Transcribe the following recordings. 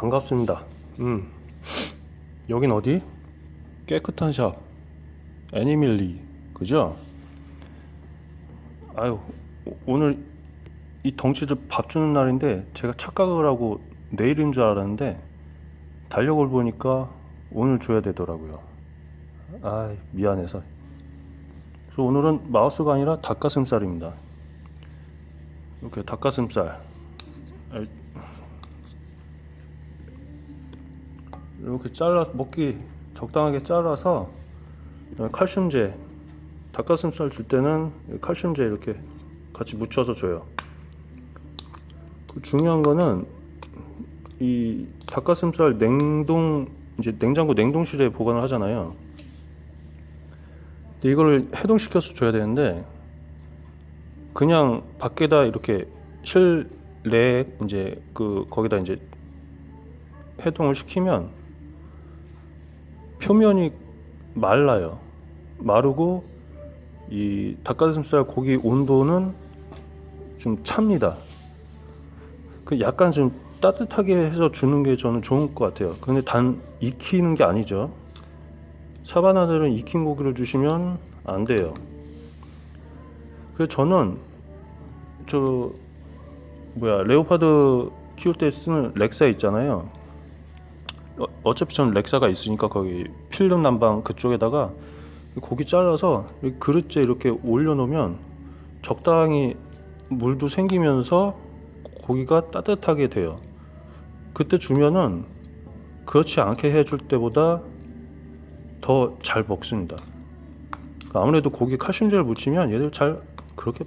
반갑습니다. 음, 여긴 어디? 깨끗한 샵. 애니밀리. 그죠? 아유, 오- 오늘 이 덩치들 밥 주는 날인데 제가 착각을 하고 내일인 줄 알았는데 달력을 보니까 오늘 줘야 되더라고요. 아, 미안해서. 그래서 오늘은 마우스가 아니라 닭가슴살입니다. 이렇게 닭가슴살. 이렇게 잘라 먹기 적당하게 잘라서 칼슘제 닭가슴살 줄 때는 칼슘제 이렇게 같이 묻혀서 줘요. 그 중요한 거는 이 닭가슴살 냉동 이제 냉장고 냉동실에 보관을 하잖아요. 근데 이거를 해동시켜서 줘야 되는데 그냥 밖에다 이렇게 실내 이제 그 거기다 이제 해동을 시키면 표면이 말라요. 마르고 이 닭가슴살 고기 온도는 좀 찹니다. 그 약간 좀 따뜻하게 해서 주는 게 저는 좋은 것 같아요. 근데 단 익히는 게 아니죠. 사바나들은 익힌 고기를 주시면 안 돼요. 그래서 저는 저 뭐야 레오파드 키울 때 쓰는 렉사 있잖아요. 어, 어차피 저는 렉사가 있으니까 거기 필름 난방 그쪽에다가 고기 잘라서 그릇째 이렇게 올려놓으면 적당히 물도 생기면서 고기가 따뜻하게 돼요. 그때 주면은 그렇지 않게 해줄 때보다 더 잘 먹습니다. 아무래도 고기 칼슘제를 묻히면 얘들 잘 그렇게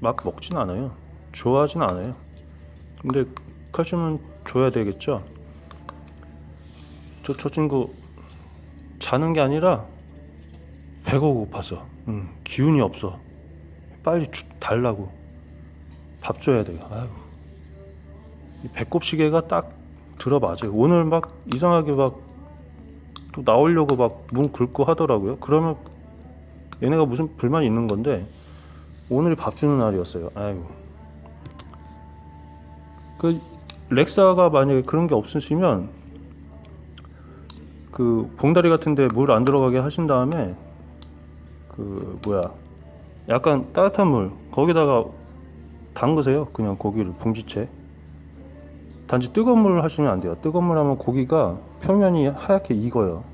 막 먹진 않아요. 좋아하진 않아요. 근데 칼슘은 줘야 되겠죠. 저, 저 친구 자는 게 아니라 배가 고파서 음, 기운이 없어. 빨리 주, 달라고 밥 줘야 돼요. 아유. 이 배꼽 시계가 딱 들어맞아요 오늘 막 이상하게 막 또 나오려고 막 문 긁고 하더라고요. 그러면 얘네가 무슨 불만이 있는 건데 오늘이 밥 주는 날이었어요. 아유. 그 렉사가 만약에 그런 게 없으시면 그 봉다리 같은데 물 안 들어가게 하신 다음에 그 뭐야 약간 따뜻한 물 거기다가 담그세요. 그냥 고기를 봉지채. 단지 뜨거운 물 하시면 안 돼요. 뜨거운 물 하면 고기가 표면이 하얗게 익어요.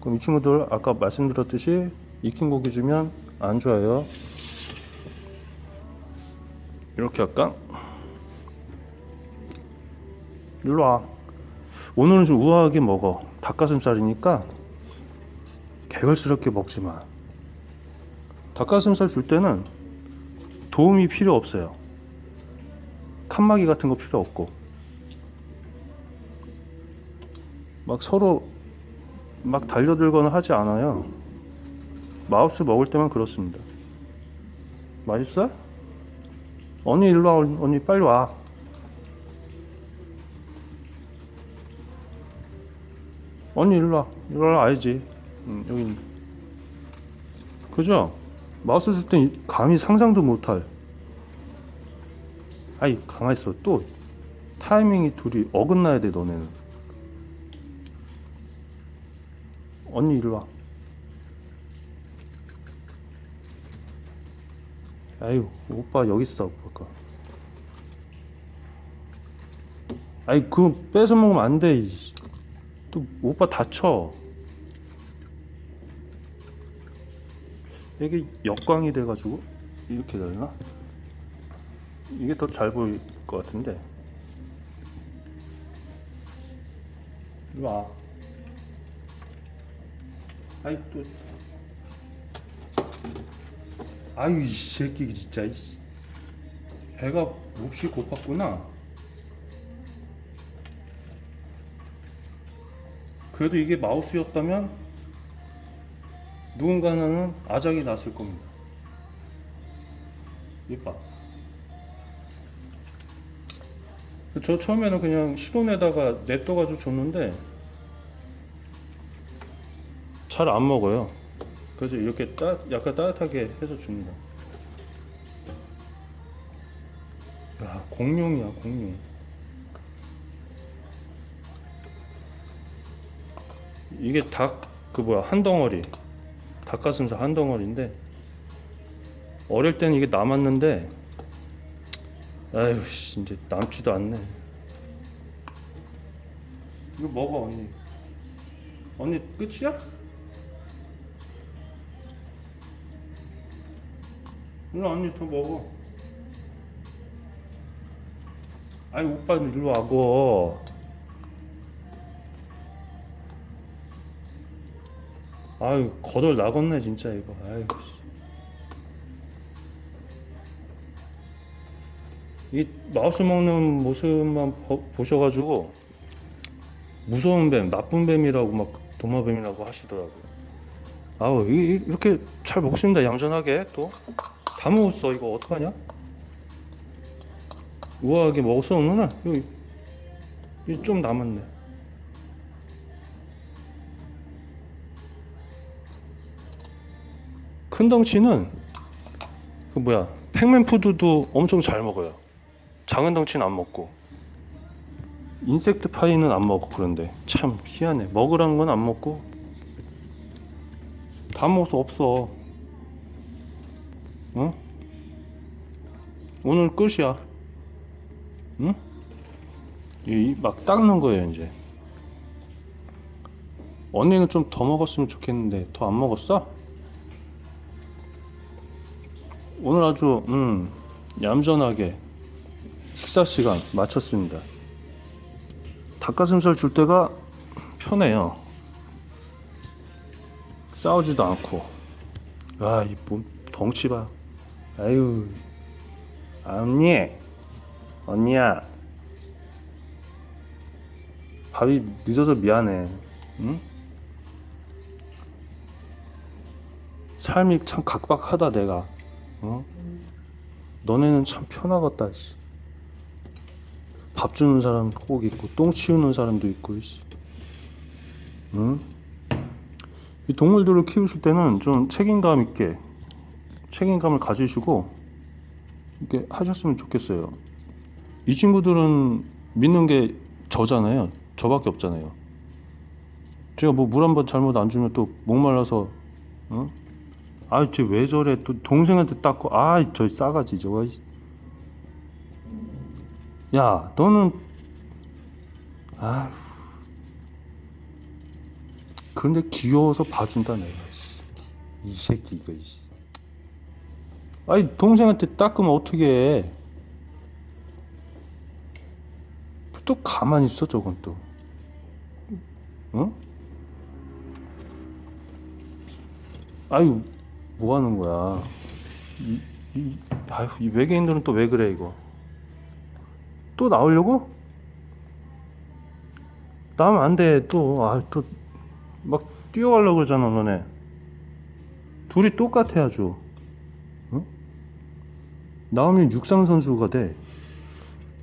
그럼 이 친구들 아까 말씀드렸듯이 익힌 고기 주면 안 좋아요. 이렇게 할까? 일로 와. 오늘은 좀 우아하게 먹어 닭가슴살이니까 개걸스럽게 먹지 마 닭가슴살 줄 때는 도움이 필요 없어요. 칸막이 같은 거 필요 없고 막 서로 막 달려들거나 하지 않아요. 마우스 먹을 때만 그렇습니다. 맛있어? 언니 일로 와 언니 빨리 와. 언니 일로 와 일로 와 알지. 응, 여기 그죠? 마우스 쓸 땐 감히 상상도 못할. 아이 가만 있어 또 타이밍이 둘이 어긋나야 돼 너네는. 언니 이리 와. 아유 오빠 여기 있어 오빠가. 아이 그거 뺏어 먹으면 안 돼. 또 오빠 다쳐. 이게 역광이 돼가지고 이렇게 되나? 이게 더 잘 보일 것 같은데. 이리 와. 아이 또. 아유 이 새끼 진짜. 배가 몹시 고팠구나. 그래도 이게 마우스였다면 누군가는 아작이 났을 겁니다. 이봐. 저 처음에는 그냥 실온에다가 냅둬가지고 줬는데 잘 안 먹어요. 그래서 이렇게 따, 약간 따뜻하게 해서 줍니다. 야, 공룡이야, 공룡. 이게 닭 그 뭐야 한 덩어리. 닭가슴살 한 덩어리인데 어릴 때는 이게 남았는데 아유 씨 이제 남지도 않네. 이거 먹어 언니. 언니 끝이야? 일로 언니 더 먹어. 아이 오빠는 일로 와고 아유 거덜 나겠네 진짜 이거 아유 씨. 이 마우스 먹는 모습만 보, 보셔가지고 무서운 뱀, 나쁜 뱀이라고 막 도마뱀이라고 하시더라고요. 아우 이- 이- 이렇게 잘 먹습니다 얌전하게 또다 먹었어 이거 어떡하냐? 우아하게 먹었어 여기 이좀 남았네. 큰 덩치는 그 뭐야 팩맨 푸드도 엄청 잘 먹어요. 작은 덩치는 안 먹고 인섹트 파이는 안 먹고 그런데 참 희한해. 먹으라는 건안 먹고 다 먹어서 없어. 응? 오늘 끝이야. 응? 이막 닦는 거예요 이제. 언니는 좀 더 먹었으면 좋겠는데 더 안 먹었어? 오늘 아주 음 얌전하게 식사 시간 마쳤습니다. 닭가슴살 줄 때가 편해요. 싸우지도 않고. 와, 이 몸 덩치 봐. 아유. 언니. 언니야. 밥이 늦어서 미안해. 응? 삶이 참 각박하다 내가. 어? 너네는 참 편하겠다. 씨. 밥 주는 사람 꼭 있고 똥 치우는 사람도 있고. 씨. 응? 이 동물들을 키우실 때는 좀 책임감 있게 책임감을 가지시고 이렇게 하셨으면 좋겠어요. 이 친구들은 믿는 게 저잖아요. 저밖에 없잖아요. 제가 뭐 물 한 번 잘못 안 주면 또 목말라서 어? 아이 쟤왜 저래 또 동생한테 닦고 아이 저 싸가지 저거 야 너는 아 근데 귀여워서 봐준다 내가 씨. 이 새끼 이거 씨. 아이 동생한테 닦으면 어떻게 해? 또 가만히 있어 저건 또 어? 아유 뭐 하는 거야? 이, 이, 아유 이 외계인들은 또 왜 그래 이거? 또 나오려고? 나오면 안 돼 또 아 또 막 뛰어가려고 그러잖아 너네. 둘이 똑같아 아주 응? 나오면 육상 선수가 돼.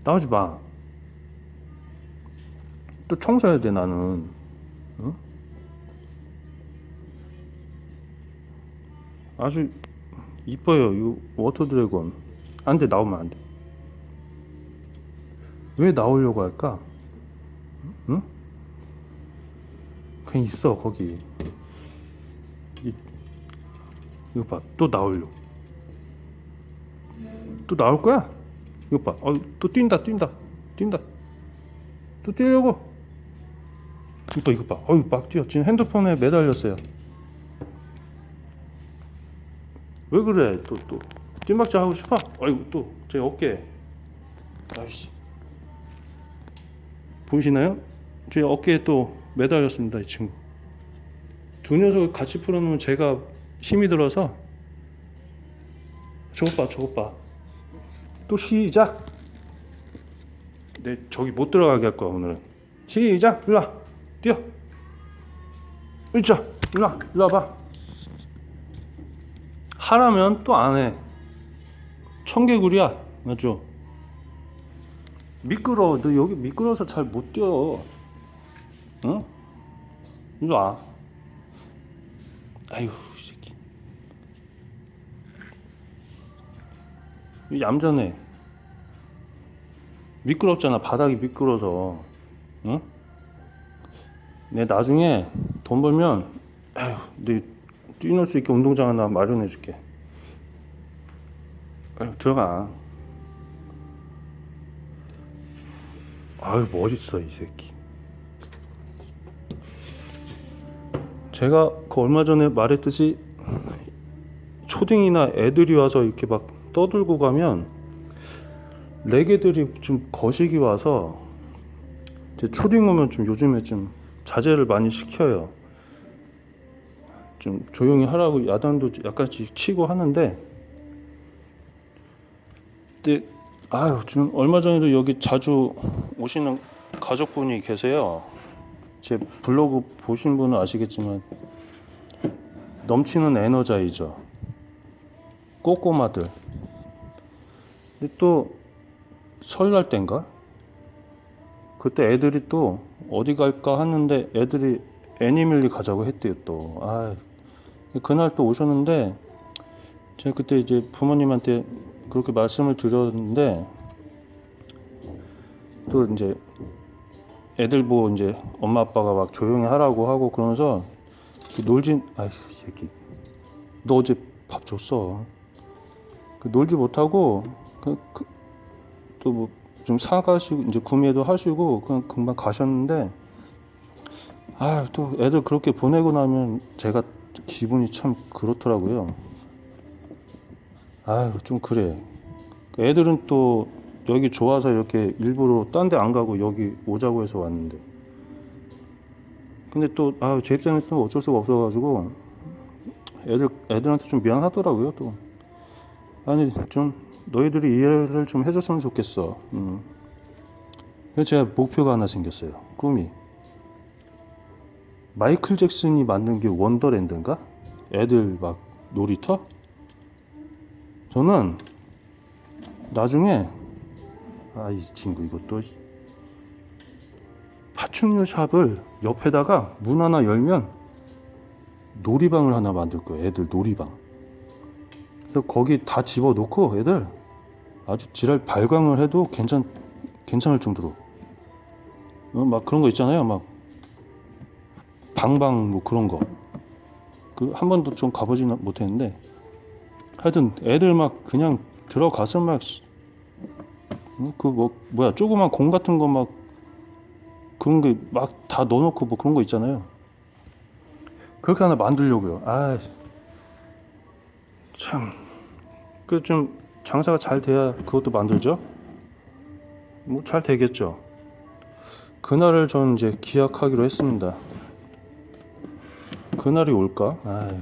나오지 마 또 청소해야 돼 나는. 응? 아주 이뻐요. 이 워터 드래곤. 안돼 나오면 안돼. 왜 나오려고 할까? 응? 그냥 있어 거기. 이, 이거 봐. 또 나오려고. 또 나올 거야? 이거 봐. 어, 또 뛴다 뛴다. 뛴다. 또 뛰려고. 이거 봐 이거 봐. 어이 막 뛰어. 지금 핸드폰에 매달렸어요 왜 그래? 또 또. 뜀박자 하고 싶어? 아이고 또. 제 어깨. 아이씨. 보이시나요? 제 어깨에 또 매달렸습니다 이 친구. 두 녀석을 같이 풀어놓으면 제가 힘이 들어서 저것 봐 저것 봐 또 시작. 내 저기 못 들어가게 할 거야 오늘은. 시작. 와. 뛰어. 일자. 와. 일로 와봐 하라면 또 안 해 청개구리야 맞죠? 미끄러워 너 여기 미끄러워서 잘 못 뛰어 응? 일로 와 아유 이 새끼 이 얌전해 미끄럽잖아 바닥이 미끄러서 응? 내 나중에 돈 벌면 아휴 네 뛰놀 수 있게 운동장 하나 마련해 줄게. 아유, 들어가. 아유 멋있어 이 새끼. 제가 그 얼마 전에 말했듯이 초딩이나 애들이 와서 이렇게 막 떠들고 가면 레게들이 좀 거시기 와서 이제 초딩 오면 좀 요즘에 좀 자제를 많이 시켜요. 좀 조용히 하라고 야단도 약간씩 치고 하는데, 근데 아유 지금 얼마 전에도 여기 자주 오시는 가족분이 계세요. 제 블로그 보신 분은 아시겠지만 넘치는 에너자이저 꼬꼬마들. 근데 또 설날 땐가? 그때 애들이 또 어디 갈까 하는데 애들이 애니멀리 가자고 했대요 또. 아, 그날 또 오셨는데 제가 그때 이제 부모님한테 그렇게 말씀을 드렸는데 또 이제 애들 보고 이제 엄마 아빠가 막 조용히 하라고 하고 그러면서 놀진 아이 새끼. 너 어제 밥 줬어. 그 놀지 못하고 그, 또뭐 좀 사가시고 이제 구매도 하시고 그냥 금방 가셨는데 아 또 애들 그렇게 보내고 나면 제가 기분이 참 그렇더라고요. 아유 좀 그래. 애들은 또 여기 좋아서 이렇게 일부러 딴 데 안 가고 여기 오자고 해서 왔는데 근데 또아제 입장에서 또 어쩔 수가 없어가지고 애들 애들한테 좀 미안하더라고요 또 아니 좀 너희들이 이해를 좀 해줬으면 좋겠어. 음. 제가 목표가 하나 생겼어요. 꿈이. 마이클 잭슨이 만든 게 원더랜드인가? 애들 막 놀이터? 저는 나중에 아 이 친구 이것도 파충류 샵을 옆에다가 문 하나 열면 놀이방을 하나 만들 거예요. 애들 놀이방. 그래서 거기 다 집어넣고 애들 아주 지랄 발광을 해도 괜찮 괜찮을 정도로 어, 막 그런 거 있잖아요 막 방방 뭐 그런 거 그 한 번도 좀 가보지는 못했는데 하여튼 애들 막 그냥 들어가서 막 그 뭐 뭐야 조그만 공 같은 거 막 그런 게 막 다 넣어놓고 뭐 그런 거 있잖아요 그렇게 하나 만들려고요 아 참 그 좀 장사가 잘 돼야 그것도 만들죠. 뭐 잘 되겠죠. 그날을 전 이제 기약하기로 했습니다. 그날이 올까? 아유.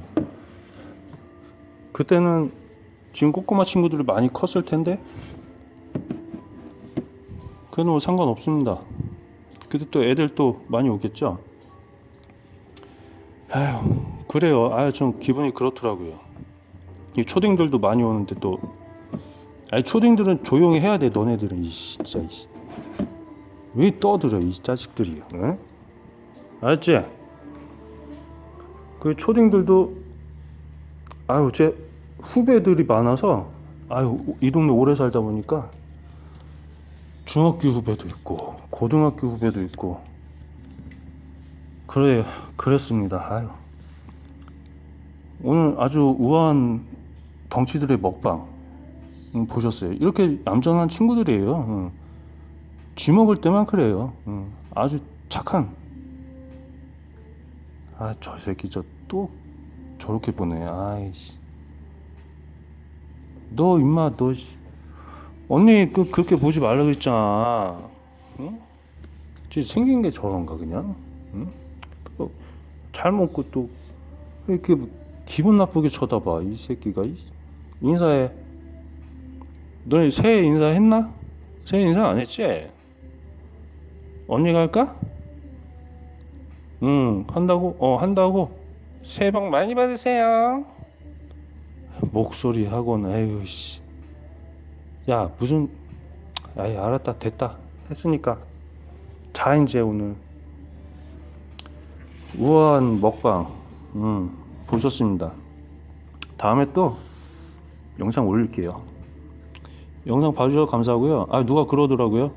그때는 지금 꼬꼬마 친구들이 많이 컸을 텐데. 그는 뭐 상관없습니다. 그때 또 애들 또 많이 오겠죠. 아유, 그래요. 아유, 좀 기분이 그렇더라고요. 이 초딩들도 많이 오는데 또 아니 초딩들은 조용히 해야 돼 너네들은 이 진짜 이씨. 왜 떠들어 이 자식들이 응? 알았지? 그 초딩들도 아유 제 후배들이 많아서 아유 이 동네 오래 살다 보니까 중학교 후배도 있고 고등학교 후배도 있고 그래 그랬습니다 아유 오늘 아주 우아한 덩치들의 먹방 음, 보셨어요. 이렇게 얌전한 친구들이에요. 음. 쥐 먹을 때만 그래요. 음. 아주 착한. 아, 저 새끼 저 또 저렇게 보네. 아이씨. 너 임마 너 씨. 언니 그 그렇게 보지 말라 그랬잖아. 응? 쟤 생긴 게 저런가 그냥. 응? 어, 잘 먹고 또 이렇게 기분 나쁘게 쳐다봐 이 새끼가 인사해. 너네 새해 인사했나? 새해 인사 안 했지? 언니가 할까? 응 한다고? 어 한다고? 새해 복 많이 받으세요 목소리 하고는 에휴 씨 야 무슨 아이 알았다 됐다 했으니까 자 이제 오늘 우아한 먹방 음 보셨습니다 다음에 또 영상 올릴게요 영상 봐주셔서 감사하고요. 아 누가 그러더라고요.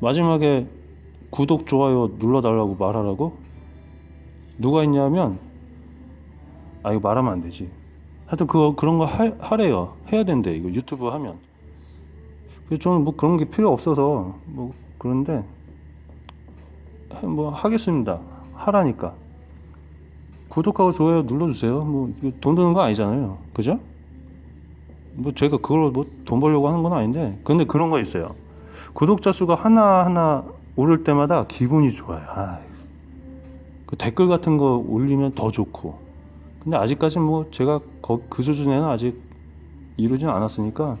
마지막에 구독 좋아요 눌러달라고 말하라고. 누가 있냐면 아 이거 말하면 안 되지. 하여튼 그거 그런 거 하, 하래요. 해야 된대 이거 유튜브 하면. 그래서 저는 뭐 그런 게 필요 없어서 뭐 그런데 해- 뭐 하겠습니다. 하라니까. 구독하고 좋아요 눌러주세요. 뭐 돈 드는 거 아니잖아요. 그죠? 뭐 제가 그걸 뭐 돈 벌려고 하는 건 아닌데 근데 그런 거 있어요. 구독자 수가 하나 하나 오를 때마다 기분이 좋아요. 아, 그 댓글 같은 거 올리면 더 좋고. 근데 아직까지 뭐 제가 거- 그 수준에는 아직 이루진 않았으니까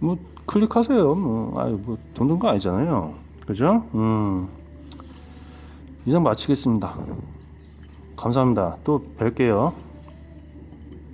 뭐 클릭하세요. 뭐 아유 뭐 돈 든 거 아니잖아요. 그죠? 음. 이상 마치겠습니다. 감사합니다. 또 뵐게요.